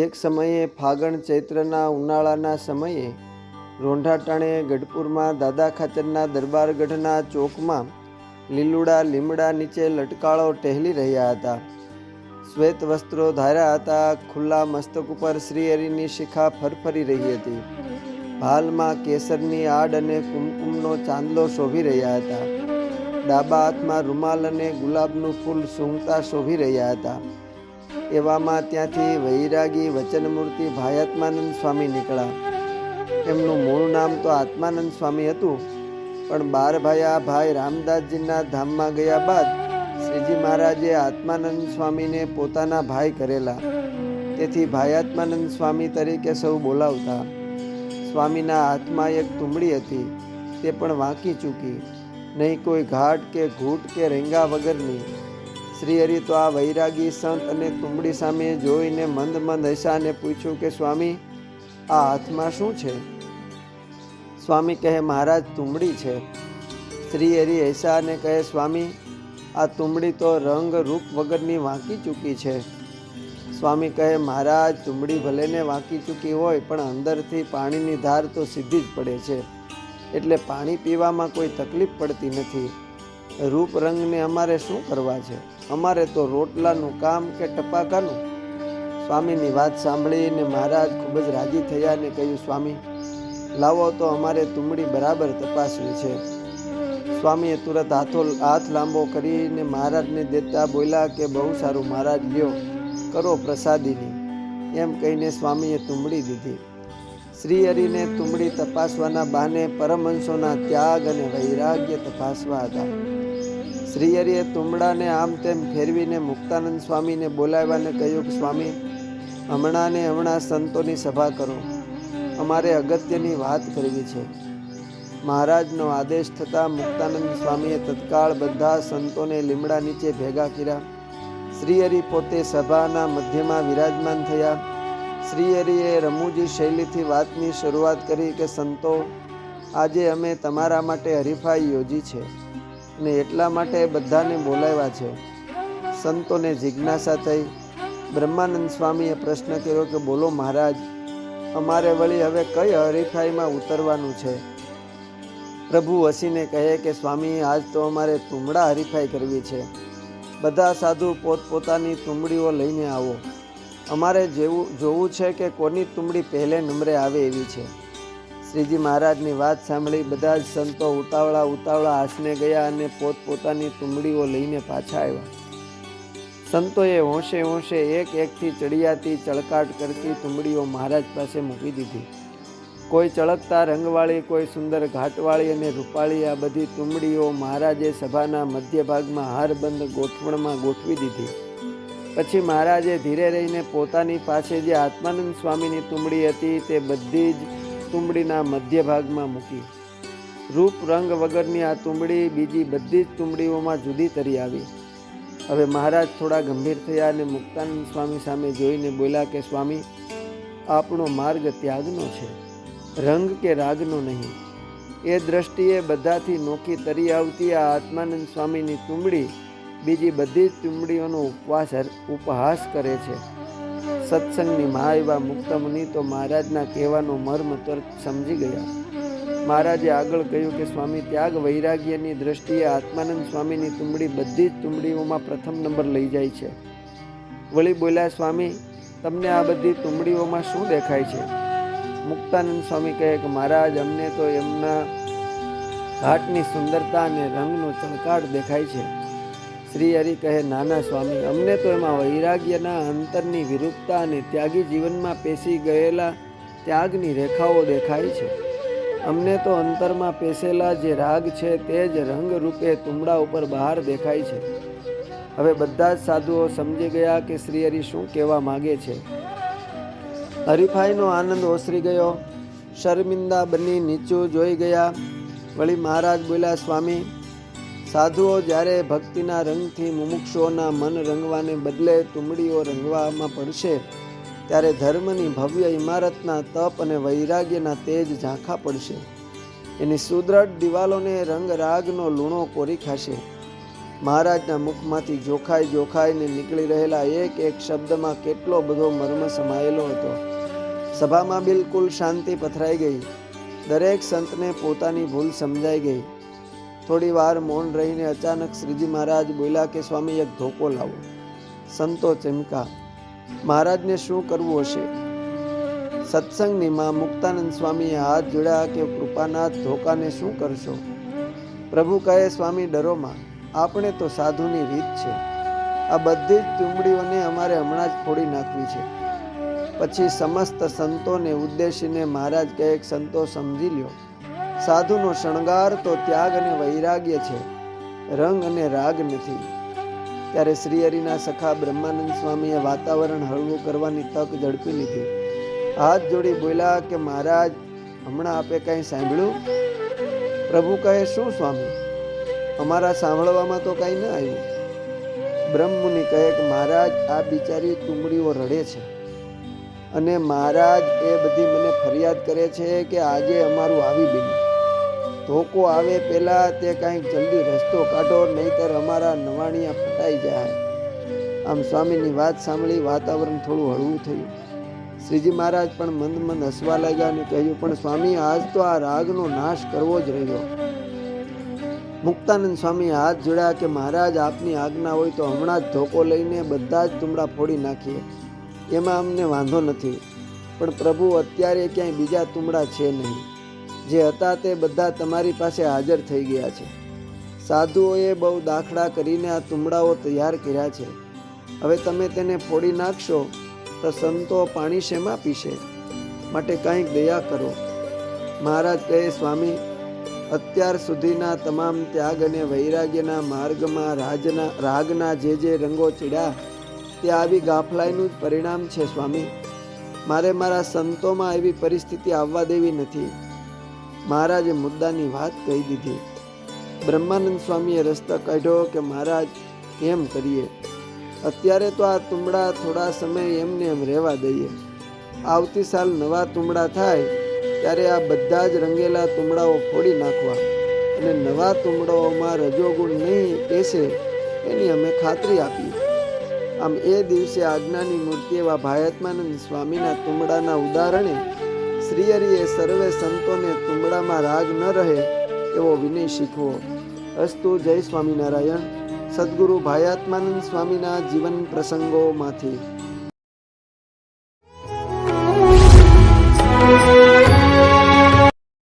એક સમયે ફાગણ ચૈત્રના ઉનાળાના સમયે રોંઢાટાણે ગઢપુરમાં દાદા ખાચરના દરબારગઢના ચોકમાં લીલુડા લીમડા નીચે લટકાળો ટહેલી રહ્યા હતા. શ્વેત વસ્ત્રો ધાર્યા હતા, ખુલ્લા મસ્તક ઉપર શ્રીહરિની શિખા ફરફરી રહી હતી. ભાલમાં કેસરની આડ અને કુમકુમનો ચાંદલો શોભી રહ્યા હતા. ડાબા હાથમાં રૂમાલ અને ગુલાબનું ફૂલ સૂંઘતા શોભી રહ્યા હતા. એવામાં ત્યાંથી વૈરાગી વચનમૂર્તિ ભાયાત્માનંદ સ્વામી નીકળ્યા. એમનું મૂળ નામ તો આત્માનંદ સ્વામી હતું, પણ બાર ભાયા ભાઈ રામદાસજીના ધામમાં ગયા બાદ શ્રીજી મહારાજે આત્માનંદ સ્વામીને પોતાના ભાઈ કરેલા. તેથી ભાયાત્માનંદ સ્વામી તરીકે સૌ બોલાવતા. સ્વામીના હાથમાં એક તુંબડી હતી, તે પણ વાંકી ચૂકી. નહીં કોઈ ઘાટ કે ઘૂંટ કે રેંગા વગરની. શ્રીહરિ તો આ વૈરાગી સંત અને તુંબડી સામે જોઈને મંદ મંદ હસ્યા પૂછ્યું કે, સ્વામી, આ હાથમાં શું છે? સ્વામી કહે, મહારાજ તુંબડી છે. શ્રીહરિ હસ્યા અને કહે, સ્વામી, આ તુંબડી તો રંગ રૂપ વગરની વાંકી ચૂકી છે. સ્વામી કહે, મહારાજ તુંબડી ભલેને વાંકી ચૂકી હોય, પણ અંદરથી પાણીની ધાર તો સીધી જ પડે છે. એટલે પાણી પીવામાં કોઈ તકલીફ પડતી નથી. રૂપ રંગને અમારે શું કરવા છે? અમારે તો રોટલાનું કામ કે ટપાકાનું? સ્વામીની વાત સાંભળીને મહારાજ ખૂબ જ રાજી થયા અને કહ્યું, સ્વામી, લાવો તો અમારે તુમડી બરાબર તપાસવી છે. સ્વામીએ તુરત હાથો, હાથ લાંબો કરીને મહારાજને દેતા બોલ્યા કે, બહુ સારું મહારાજ, લ્યો, કરો પ્રસાદીની. એમ કહીને સ્વામીએ તુંબડી દીધી. શ્રી હરિને તુંબડી તપાસવાના બહાને પરમહંસોના ત્યાગ અને વૈરાગ્ય તપાસવા હતા. શ્રીહરિએ તુંબડાને આમ તેમ ફેરવીને મુક્તાનંદ સ્વામીને બોલાવ્યાને કહ્યું કે, સ્વામી હમણાં ને હમણાં સંતોની સભા કરો. અમારે અગત્યની વાત કરવી છે. મહારાજનો આદેશ થતાં મુક્તાનંદ સ્વામીએ તત્કાળ બધા સંતોને લીમડા નીચે ભેગા કર્યા. શ્રીહરિ પોતે સભાના મધ્યમાં વિરાજમાન થયા. શ્રીહરિએ રમૂજી શૈલીથી વાતની શરૂઆત કરી કે, સંતો, આજે અમે તમારા માટે હરીફાઈ યોજી છે. ને એટલા માટે બધાને બોલાવ્યા છે. સંતોને જિજ્ઞાસા થઈ. બ્રહ્માનંદ સ્વામીએ પ્રશ્ન કર્યો કે બોલો મહારાજ, અમારે વળી હવે કઈ હરીફાઈમાં ઉતરવાનું છે? પ્રભુ હસીને કહે કે સ્વામી, આજ તો અમારે તુમડા હરીફાઈ કરવી છે. બધા સાધુ પોતપોતાની તુંબડીઓ લઈને આવો. અમારે જેવું જોવું છે કે કોની તુંબડી પહેલે નંબરે આવે એવી છે. શ્રીજી મહારાજની વાત સાંભળી બધા જ સંતો ઉતાવળા ઉતાવળા હાસને ગયા અને પોતપોતાની તુંબડીઓ લઈને પાછા આવ્યા. સંતોએ હોંશે હોંશે એક એકથી ચડિયાતી ચળકાટ કરતી તુંબડીઓ મહારાજ પાસે મૂકી દીધી. કોઈ ચળકતા રંગવાળી, કોઈ સુંદર ઘાટવાળી અને રૂપાળી આ બધી તુંબડીઓ મહારાજે સભાના મધ્ય ભાગમાં હારબંધ ગોઠવણમાં ગોઠવી દીધી. પછી મહારાજે ધીરે રહીને પોતાની પાસે જે આત્માનંદ સ્વામીની તુંબડી હતી તે બધી જ તુંબડીના મધ્ય ભાગમાં મૂકી. રૂપ રંગ વગરની આ તુંબડી બીજી બધી જ તુંબડીઓમાં જુદી તરી આવી. હવે મહારાજ થોડા ગંભીર થયા અને મુક્તાનંદ સ્વામી સામે જોઈને બોલ્યા કે, સ્વામી આપણો માર્ગ ત્યાગનો છે, રંગ કે રાગનો નહીં. એ દ્રષ્ટિએ બધાથી નોખી તરી આવતી આ આત્માનંદ સ્વામીની તુંબડી બીજી બધી જ તુંબડીઓનો ઉપવાસ ઉપહાસ કરે છે. સત્સંગની મહા એવા મુક્ત મુનિ તો મહારાજના કહેવાનો મર્મ તરત સમજી ગયા. મહારાજે આગળ કહ્યું કે, સ્વામી, ત્યાગ વૈરાગ્યની દ્રષ્ટિએ આત્માનંદ સ્વામીની તુંબડી બધી જ તુંબડીઓમાં પ્રથમ નંબર લઈ જાય છે. વળી બોલ્યા, સ્વામી, તમને આ બધી તુંબડીઓમાં શું દેખાય છે? મુક્તાનંદ સ્વામી કહે કે, મહારાજ, અમને તો એમના ઘાટની સુંદરતા અને રંગનો ચળકાટ દેખાય છે. શ્રી હરિ કહે, નાના સ્વામી, અમને તો એમાં વૈરાગ્યના અંતરની વિરૂપતા અને ત્યાગી જીવનમાં પેસી ગયેલા ત્યાગની રેખાઓ દેખાય છે. અમને તો અંતરમાં પેસેલા જે રાગ છે તે જ રંગ રૂપે તુમડા ઉપર બહાર દેખાય છે. હવે બધા જ સાધુઓ સમજી ગયા કે શ્રી હરિ શું કહેવા માગે છે. હરીફાઈનો આનંદ ઓસરી ગયો. શર્મિંદા બની નીચું જોઈ ગયા. વળી મહારાજ બોલ્યા, સ્વામી સાધુઓ જ્યારે ભક્તિના રંગથી મુમુક્ષોના મન રંગવાને બદલે તુમડીઓ રંગવામાં પડશે, ત્યારે ધર્મની ભવ્ય ઇમારતના તપ અને વૈરાગ્યના તેજ ઝાંખા પડશે. એની સુદ્રઢ દિવાલોને રંગ રાગનો લૂણો કોરી ખાશે. મહારાજના મુખમાંથી જોખાઈ જોખાઈને નીકળી રહેલા એક એક શબ્દમાં કેટલો બધો મર્મ સમાયેલો હતો. સભામાં બિલકુલ શાંતિ પથરાઈ ગઈ. દરેક સંતને પોતાની ભૂલ સમજાઈ ગઈ. થોડી વાર મૌન રહીને અચાનક શ્રીજી મહારાજ બોલ્યા કે, સ્વામી, એક ધોકો લાવો. સંતો ચમકા મહારાજને શું કરવું હશે? સત્સંગની માં મુક્તાનંદ સ્વામીએ હાથ જોડ્યા કે, કૃપાનાથ, ધોકાને શું કરશો? પ્રભુ કહે, સ્વામી ડરોમાં આપણે તો સાધુની રીત છે. આ બધી જ ચૂંબડીઓને અમારે હમણાં જ ફોડી નાખવી છે. પછી સમસ્ત સંતોને ઉદ્દેશીને મહારાજ કહે સંતો સમજી લ્યો. સાધુનો શણગાર તો ત્યાગ અને વૈરાગ્ય છે. રંગ અને રાગ નથી. ત્યારે શ્રી હરિના સખા બ્રહ્માનંદ સ્વામીએ વાતાવરણ હળવું કરવાની તક ઝડપી લીધી. હાથ જોડી બોલ્યા કે, મહારાજ, હમણાં આપે કંઈ સાંભળ્યું? પ્રભુ કહે, શું સ્વામી? અમારા સાંભળવામાં તો કાંઈ ન આવ્યું. બ્રહ્મમુનિ કહે કે, મહારાજ, આ બિચારી તુમડીઓ રડે છે. અને મહારાજ એ બધી મને ફરિયાદ કરે છે કે આજે અમારું આવી બન્યું. ધોકો આવે પહેલાં તે કાંઈક જલ્દી રસ્તો કાઢો, નહીતર અમારા નવાણિયા ફટાઈ જાય. આમ સ્વામીની વાત સાંભળી વાતાવરણ થોડું હળવું થયું. શ્રીજી મહારાજ પણ મંદ મંદ હસવા લાગ્યા અને કહ્યું, પણ સ્વામી, આજ તો આ રાગનો નાશ કરવો જ રહ્યો. મુક્તાનંદ સ્વામી હાથ જોડ્યા કે, મહારાજ, આપની આજ્ઞા હોય તો હમણાં જ ધોકો લઈને બધા જ તુમડા ફોડી નાખીએ. એમાં અમને વાંધો નથી. પણ પ્રભુ, અત્યારે ક્યાંય બીજા તુમડા છે નહીં. જે હતા તે બધા તમારી પાસે હાજર થઈ ગયા છે. સાધુઓએ બહુ દાખલા કરીને આ તુમડાઓ તૈયાર કર્યા છે. હવે તમે તેને ફોડી નાખશો તો સંતો પાણી શેમાં પીશે માટે કંઈક દયા કરો. મહારાજ કહે, સ્વામી, અત્યાર સુધીના તમામ ત્યાગ અને વૈરાગ્યના માર્ગમાં રાજના, રાગના જે જે રંગો ચીડ્યા, તે આવી ગાફલાઈનું જ પરિણામ છે, સ્વામી. મારે મારા સંતોમાં એવી પરિસ્થિતિ આવવા દેવી નથી. મહારાજે મુદ્દાની વાત કહી દીધી. બ્રહ્માનંદ સ્વામીએ રસ્તો કાઢ્યો કે, મહારાજ, એમ કરીએ. અત્યારે તો આ તુમડા થોડા સમય એમને એમ રહેવા દઈએ. આવતી સાલ નવા તુમડા થાય, ત્યારે આ બધા જ રંગેલા તુમડાઓ ફોડી નાખવા. અને નવા તુમડાઓમાં રજોગુણ નહીં બેસે, એની અમે ખાતરી આપી આમ એ દિવસે આજ્ઞાની મૂર્તિ એવા ભાયાત્માનંદ સ્વામીના તુમડાના ઉદાહરણે શ્રીહરિએ સર્વે સંતોને તુમડામાં રાગ ન રહે એવો વિનય શીખવો. અસ્તુ જય સ્વામિનારાયણ. સદગુરુ ભાયાત્માનંદ સ્વામીના જીવન પ્રસંગોમાંથી.